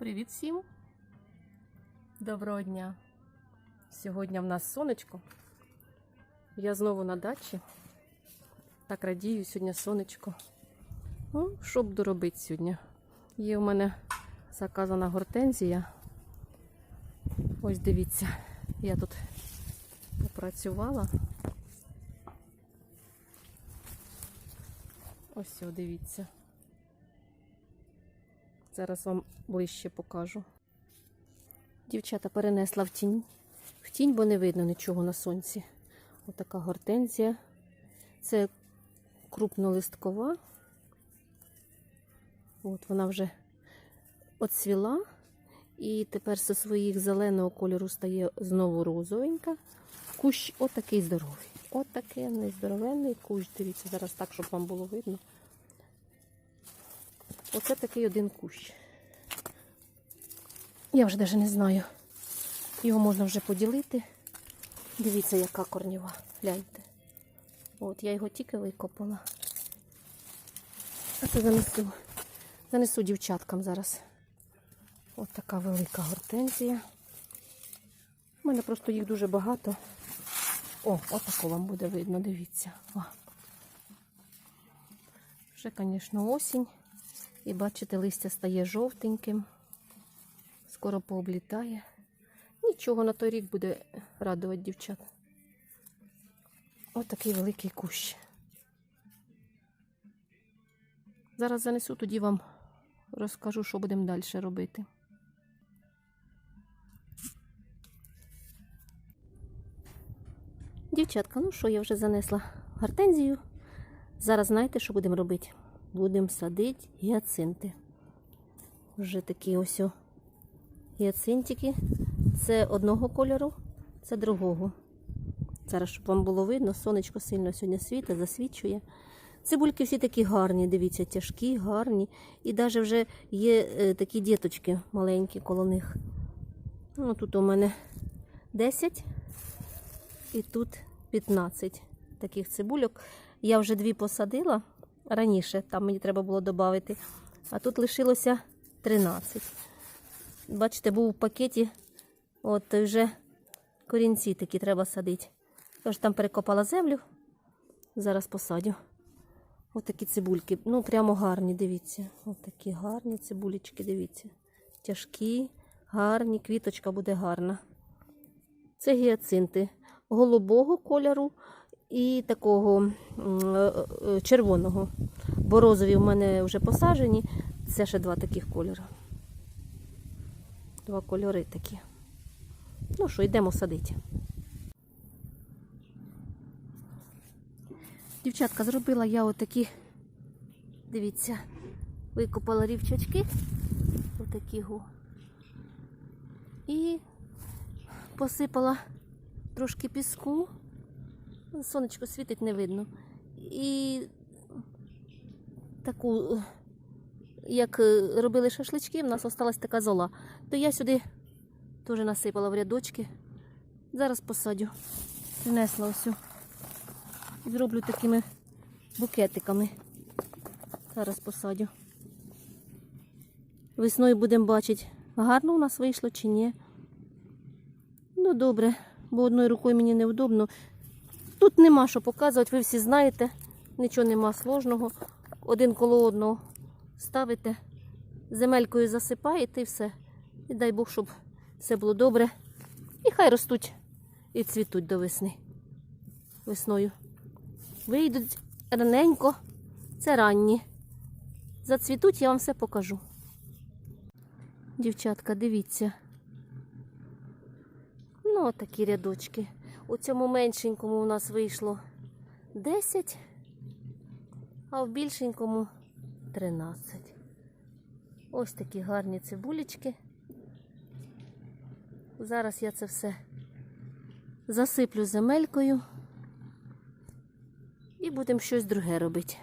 Привіт всім! Доброго дня! Сьогодні в нас сонечко. Я знову на дачі. Так радію, сьогодні сонечко. Ну, що буду робити сьогодні? Є у мене заказана гортензія. Ось дивіться, я тут попрацювала. Ось, дивіться. Зараз вам ближче покажу. Дівчата перенесла в тінь. В тінь, бо не видно нічого на сонці. Отака гортензія. Це крупнолисткова. От вона вже оцвіла. І тепер зі своїх зеленого кольору стає знову розовенька. Кущ отакий здоровий. Отакий нездоровенний кущ. Дивіться, зараз так, щоб вам було видно. Оце такий один кущ. Я вже навіть не знаю. Його можна вже поділити. Дивіться, яка корніва. Гляньте. От, я його тільки викопала. А це занесу. Занесу дівчаткам зараз. От така велика гортензія. У мене просто їх дуже багато. О, отако вам буде видно, дивіться. О. Вже, звісно, осінь. І бачите, листя стає жовтеньким. Скоро пооблітає. Нічого на той рік буде радувати дівчат. Ось такий великий кущ. Зараз занесу, тоді вам розкажу, що будемо далі робити. Дівчатка, ну що, я вже занесла гортензію. Зараз знаєте, що будемо робити? Будемо садити гіацинти. Вже такі ось гіацинтики. Це одного кольору, це другого. Зараз, щоб вам було видно, сонечко сильно сьогодні світить, засвічує. Цибульки всі такі гарні, дивіться, тяжкі, гарні. І навіть вже є е, такі діточки маленькі коло них. Ну, тут у мене 10 і тут 15 таких цибульок. Я вже дві посадила раніше, там мені треба було додати, а тут лишилося 13. Бачите, був у пакеті, от вже корінці такі треба садити. Я ж там перекопала землю, зараз посадю. Ось такі цибульки. Ну, прямо гарні, дивіться. Ось такі гарні цибулечки, дивіться. Тяжкі, гарні, квіточка буде гарна. Це гіацинти голубого кольору і такого е, е, червоного. Бо розові в мене вже посаджені. Це ще два таких кольори. Два кольори такі. Ну що, йдемо садити. Дівчатка, зробила я отакі, дивіться, викопала рівчачки. Отакі го. І посипала трошки піску. Сонечко світить не видно. І таку, як робили шашлички, в нас осталась така зола. То я сюди теж насипала в рядочки. Зараз посадю. Принесла ось. Зроблю такими букетиками. Зараз посадю. Весною будемо бачити, гарно у нас вийшло чи ні. Ну, добре, бо одною рукою мені невдобно. Тут нема що показувати, ви всі знаєте, нічого нема сложного. Один коло одного ставите, земелькою засипаєте і все. І дай Бог, щоб все було добре. І хай ростуть і цвітуть до весни. Весною. Вийдуть раненько, це ранні. Зацвітуть, я вам все покажу. Дівчатка, дивіться. Ну, такі рядочки. У цьому меншенькому у нас вийшло 10, а в більшенькому 13. Ось такі гарні цибулечки. Зараз я це все засиплю земелькою і будемо щось друге робити.